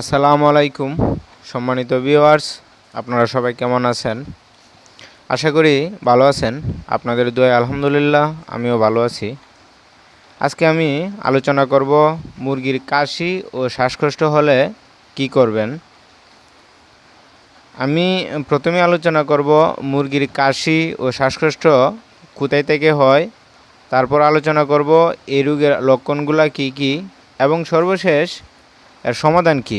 আসসালামু আলাইকুম, সম্মানিত ভিউয়ার্স আপনারা সবাই কেমন আছেন? আশা করি ভালো আছেন, আপনাদের দোয়া আলহামদুলিল্লাহ, আমিও ভালো আছি। আজকে আমি আলোচনা করব মুরগির কাশি ও শ্বাসকষ্ট হলে কি করবেন। আমি প্রথমে আলোচনা করব মুরগির কাশি ও শ্বাসকষ্ট কোথায় থেকে হয়। তারপর আলোচনা করব এই রোগের লক্ষণগুলো কি কি। এবং সর্বশেষ এর সমাধান কি?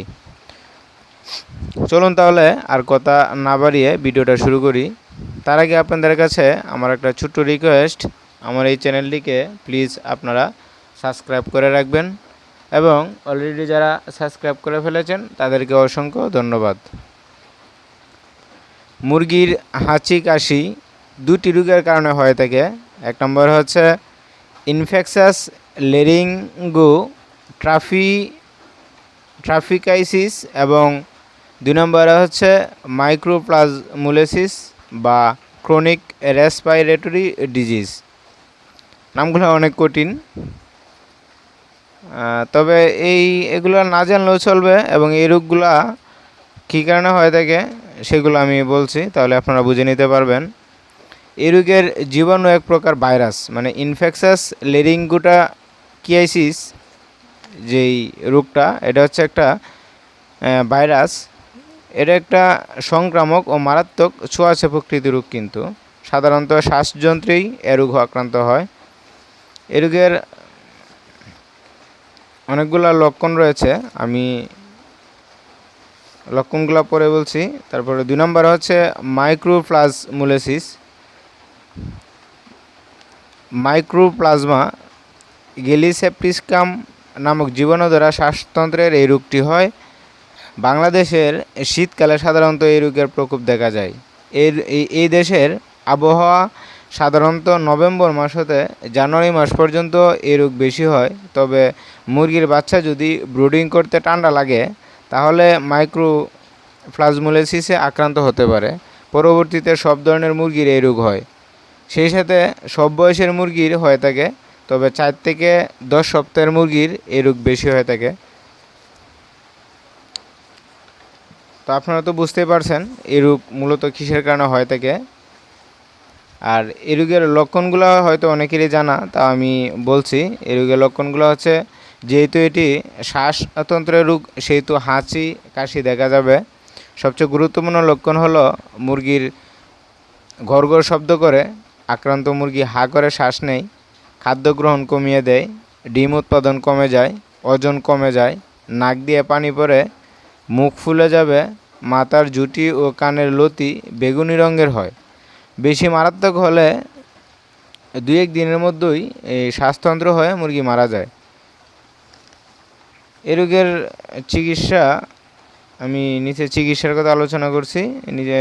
চলুন তাহলে আর কথা না বাড়িয়ে ভিডিওটা শুরু করি। তার আগে আপনাদের কাছে আমার একটা ছোট্ট রিকোয়েস্ট আমার এই চ্যানেলটিকে প্লিজ আপনারা সাবস্ক্রাইব করে রাখবেন এবং অলরেডি যারা সাবস্ক্রাইব করে ফেলেছেন, তাদেরকে অসংখ্য ধন্যবাদ। মুরগির হাঁচি কাশি দুটি রোগের কারণে হয়ে থাকে। এক নম্বর হচ্ছে ইনফেকশাস লেরিঙ্গো ট্রাফি ট্রাফিকাইসিস এবং দুই নম্বরে হচ্ছে মাইক্রোপ্লাজমুলেসিস বা ক্রনিক রেসপাইরেটরি ডিজিজ নামগুলো অনেক কঠিন। তবে এই, এগুলো না জানলেও চলবে এবং এই রোগগুলা কী কারণে হয়ে থাকে সেগুলো আমি বলছি, তাহলে আপনারা বুঝে নিতে পারবেন। এই রোগের জীবাণু এক প্রকার ভাইরাস মানে ইনফেকশাস লেরিঙ্গুটা কিয়াইসিস যেই রোগটা, এটা হচ্ছে একটা ভাইরাস। এটা একটা সংক্রামক ও মারাত্মক ছোঁয়াচে প্রকৃতির রোগ কিন্তু। সাধারণত শ্বাসযন্ত্রেই এ রোগ আক্রান্ত হয়। এ রোগের অনেকগুলো লক্ষণ রয়েছে। আমি লক্ষণগুলো পরে বলছি। তারপরে দুই নম্বর হচ্ছে মাইক্রোপ্লাজমুলেসিস। মাইক্রোপ্লাজমা গেলিসেপ্টিসকাম নামক জীবাণু দ্বারা শ্বাসতন্ত্রের এই রোগটি হয়। বাংলাদেশের শীতকালে সাধারণত এই রোগের প্রকোপ দেখা যায়। এর এই- দেশের আবহাওয়া সাধারণত নভেম্বর মাস হতে জানুয়ারি মাস পর্যন্ত এই রোগ বেশি হয়। তবে মুরগির বাচ্চা যদি ব্রুডিং করতে ঠান্ডা লাগে, তাহলে মাইক্রো প্লাজমোলেসিসে আক্রান্ত হতে পারে। পরবর্তীতে সব ধরনের মুরগির এই রোগ হয়। সেই সাথে সব বয়সের মুরগির হয়ে থাকে তবে চার থেকে দশ সপ্তাহের মুরগির এই রোগ বেশি হয়ে থাকে। তো আপনারা তো বুঝতেই পারছেন, এই রোগ মূলত কিসের কারণে হয়ে থাকে। আর এই রোগের লক্ষণগুলো হয়তো অনেকেরই জানা, তা আমি বলছি। এই রোগের লক্ষণগুলো হচ্ছে, যেহেতু এটি শ্বাসতন্ত্রের রোগ, সেহেতু হাঁচি, কাশি দেখা যাবে। সবচেয়ে গুরুত্বপূর্ণ লক্ষণ হলো মুরগির ঘরঘর শব্দ করে, আক্রান্ত মুরগি হা করে শ্বাস নেয়। খাদ্য গ্রহণ কমিয়ে দেয়, ডিম উৎপাদন কমে যায়, ওজন কমে যায়, নাক দিয়ে পানি পড়ে, মুখ ফুলে যাবে, মাথার জুটি ও কানের লতি বেগুনি রঙের হয়। বেশি মারাত্মক হলে দুই এক দিনের মধ্যেই এই শ্বাসতন্ত্র হয়ে মুরগি মারা যায়। এ রোগের চিকিৎসা আমি নিচে চিকিৎসার কথা আলোচনা করছি। নিজে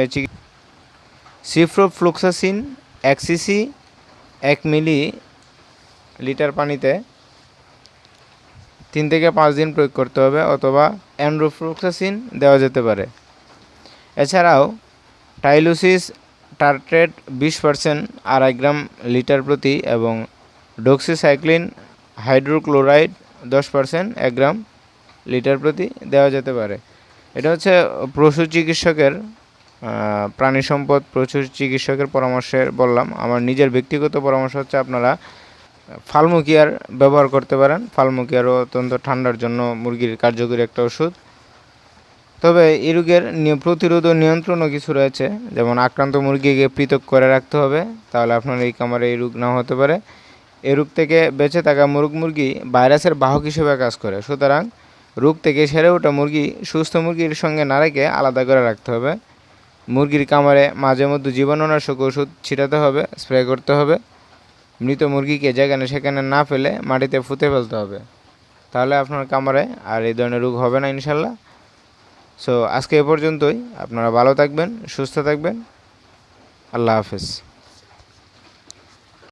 সিফ্রোফ্লুক্সাসিন, এক সিসি, এক মিলি লিটার পানিতে তিন থেকে পাঁচ দিন প্রয়োগ করতে হবে অথবা অ্যান্ড্রোফ্লুক্সাসিন দেওয়া যেতে পারে। এছাড়াও টাইলুসিস টার্ট্রেট বিশ পার্সেন্ট আড়াই গ্রাম লিটার প্রতি এবং ডক্সিসাইক্লিন হাইড্রোক্লোরাইড দশ পার্সেন্ট এক গ্রাম লিটার প্রতি দেওয়া যেতে পারে। এটা হচ্ছে পশু চিকিৎসকের প্রাণী সম্পদ পশু চিকিৎসকের পরামর্শের বললাম। আমার নিজের ব্যক্তিগত পরামর্শ হচ্ছে আপনারা ফালমুকিয়ার ব্যবহার করতে পারেন। ফালমুকিয়ারও অত্যন্ত ঠান্ডার জন্য মুরগির কার্যকরী একটা ওষুধ। তবে এই রোগের প্রতিরোধ ও নিয়ন্ত্রণও কিছু রয়েছে। যেমন আক্রান্ত মুরগিকে পৃথক করে রাখতে হবে, তাহলে আপনার এই কামারে এই রোগ না হতে পারে। এই রোগ থেকে বেঁচে থাকা মুরগ মুরগি ভাইরাসের বাহক হিসেবে কাজ করে। সুতরাং রোগ থেকে সেরে ওঠা মুরগি সুস্থ মুরগির সঙ্গে না রেখে আলাদা করে রাখতে হবে। মুরগির কামারে মাঝে মধ্যে জীবাণুনাশক ওষুধ ছিটাতে হবে, স্প্রে করতে হবে। মৃত মুরগিকে যেখানে সেখানে না ফেলে মাটিতে ফুতে ফেলতে হবে। তাহলে আপনার কামড়ে আর এই ধরনের রোগ হবে না ইনশাল্লাহ। সো আজকে এ পর্যন্তই। আপনারা ভালো থাকবেন, সুস্থ থাকবেন। আল্লাহ হাফেজ।